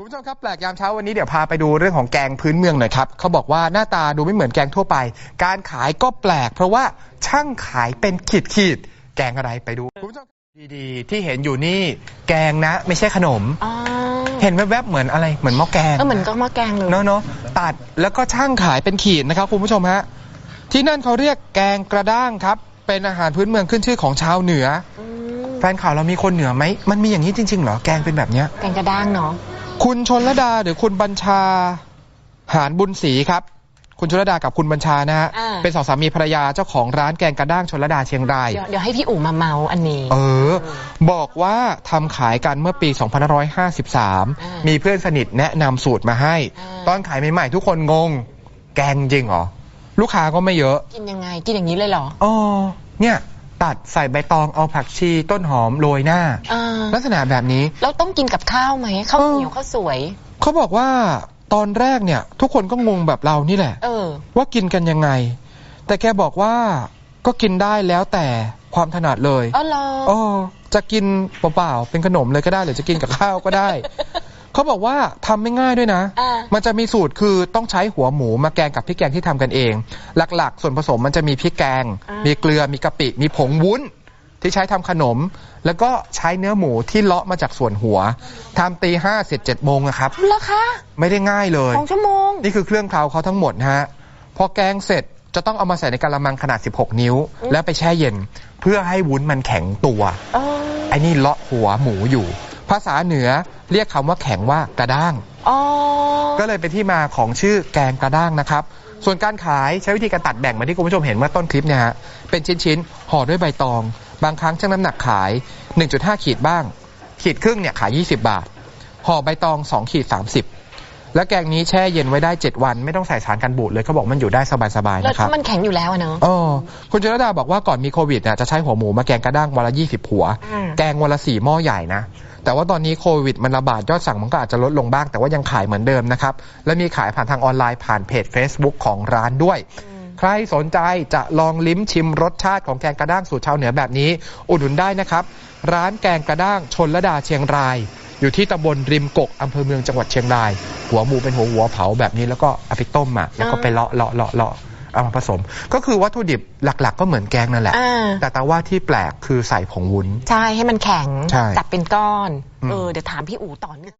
คุณผู้ชมครับแปลกยามเช้าวันนี้เดี๋ยวพาไปดูเรื่องของแกงพื้นเมืองหน่อยครับเขาบอกว่าหน้าตาดูไม่เหมือนแกงทั่วไป การขายก็แปลก เพราะว่าช่างขายเป็นขีดขีดๆแกงอะไรไปดูคุณผู้ชมดีๆ ที่เห็นอยู่นี่แกงนะ ไม่ใช่ขนม อ๋อเห็นแวบๆเหมือนอะไรเหมือนหม้อแกง เออเหมือนก็หมาแกงเลย เนาะเนาะตัดแล้วก็ช่างขายเป็นขีดนะครับคุณผู้ชมฮะที่นั่นเขาเรียกแกงกระด้างครับ เป็นอาหารพื้นเมืองขึ้นชื่อของชาวเหนือ อืมแฟนข่าวเรามีคนเหนือไหมมันมีอย่างนี้จริงๆเหรอแกงเป็นแบบเนี้ย แกงกระด้างเนาะ คุณชนระดาหรือคุณบัญชาหานบุญศรีครับ คุณชนระดากับคุณบัญชานะฮะอ่า เป็นสองสามีภรรยาเจ้าของร้านแกงกระด้างชนระดาเชียงราย เดี๋ยวเดี๋ยวให้พี่อู๋มาเมาอันนี้ เออ บอกว่าทำขายกันเมื่อปี 2553 มีเพื่อนสนิทแนะนำสูตรมาให้ อ่า ตอนขายใหม่ๆทุกคนงง แกงจริงเหรอ ลูกค้าก็ไม่เยอะ กินยังไง กินอย่างนี้เลยเหรอ อ๋อ เนี่ย ตัดใส่ใบตองเอาผักชีต้นหอมโรยหน้า อ่าลักษณะแบบนี้ แล้วต้องกินกับข้าวไหมข้าวเออเหนียวข้าวสวย เขาบอกว่าตอนแรกเนี่ย ทุกคนก็งงแบบเรานี่แหละ เออ ว่ากินกันยังไง แต่แกบอกว่าก็กินได้แล้วแต่ความถนัดเลยอ๋อเหรออ๋อจะกินเปล่าๆเป็นขนมเลยก็ได้หรือจะกินกับข้าวก็ได้ เขาบอกว่าทำไม่ง่ายด้วยนะอ่ามันจะมีสูตรคือต้องใช้หัวหมูมาแกงกับพริกแกงที่ทำกันเอง หลักๆ ส่วนผสมมันจะมีพริกแกงอ่ามีมีเกลือมีกะปิ มีผงวุ้นที่ใช้ทำขนม แล้วก็ใช้เนื้อหมูที่เลาะมาจากส่วนหัวทำตีห้าเสร็จเจ็ดโมงนะครับเหรอคะไม่ได้ง่ายเลยสองชั่วโมง นี่คือเครื่องเคล้าเขาทั้งหมดนะฮะพอแกงเสร็จจะต้องเอามาใส่ในกะละมังขนาด 16 นิ้วอืมแล้วไปแช่เย็น เพื่อให้วุ้นมันแข็งตัวเออไอ้นี่เลาะหัวหมูอยู่ ภาษาเหนือ เรียกคำว่าแข็งว่ากระด้าง อ๋อ ก็เลยเป็นที่มาของชื่อแกงกระด้างนะครับ ส่วนการขายใช้วิธีการตัดแบ่งเหมาที่คุณผู้ชมเห็นเมื่อต้นคลิปเนี่ยฮะ เป็นชิ้นๆห่อด้วยใบตอง บางครั้งชั่งน้ำหนักขาย 1.5 ขีดบ้าง ขีดครึ่งเนี่ยขาย 20 บาท ห่อใบตอง 2 ขีด 30 แล้วแกงนี้แช่เย็นไว้ได้ 7 วัน ไม่ต้องใส่สารกันบูดเลยเขาบอกมันอยู่ได้สบายๆแล้วนะครับถ้ามันแข็งอยู่แล้วอะเนาะอ๋อคุณจรดาบอกว่าก่อนมีโควิดเนี่ยจะใช้หัวหมูมาแกงกระด้างวันละ 20 หัว อืม แกงวันละสี่หม้อใหญ่นะ แต่ว่าตอนนี้โควิดมันระบาดยอดสั่งมันก็อาจจะลดลงบ้าง แต่ว่ายังขายเหมือนเดิมนะครับ และมีขายผ่านทางออนไลน์ผ่านเพจ Facebook ของร้านด้วย ใครสนใจจะลองลิ้มชิมรสชาติของแกงกระด้างสูตรชาวเหนือแบบนี้ อุดหนุนได้นะครับ ร้านแกงกระด้างชนระดาเชียงราย อยู่ที่ตำบลริมกกอำเภอเมืองจังหวัดเชียงราย หัวหมูเป็นหัวหัวเผาแบบนี้แล้วก็เอาไปต้มอะแล้วก็ไปเลาะเลาะเลาะเลาะเอามาผสม ก็คือวัตถุดิบหลักๆ ก็เหมือนแกงนั่นแหละ อ่า แต่แต่ว่าที่แปลกคือใส่ผงวุ้น ใช่ให้มันแข็งใช่ จับเป็นก้อนอืมเออเดี๋ยวถามพี่อู๋ต่อเนื่อง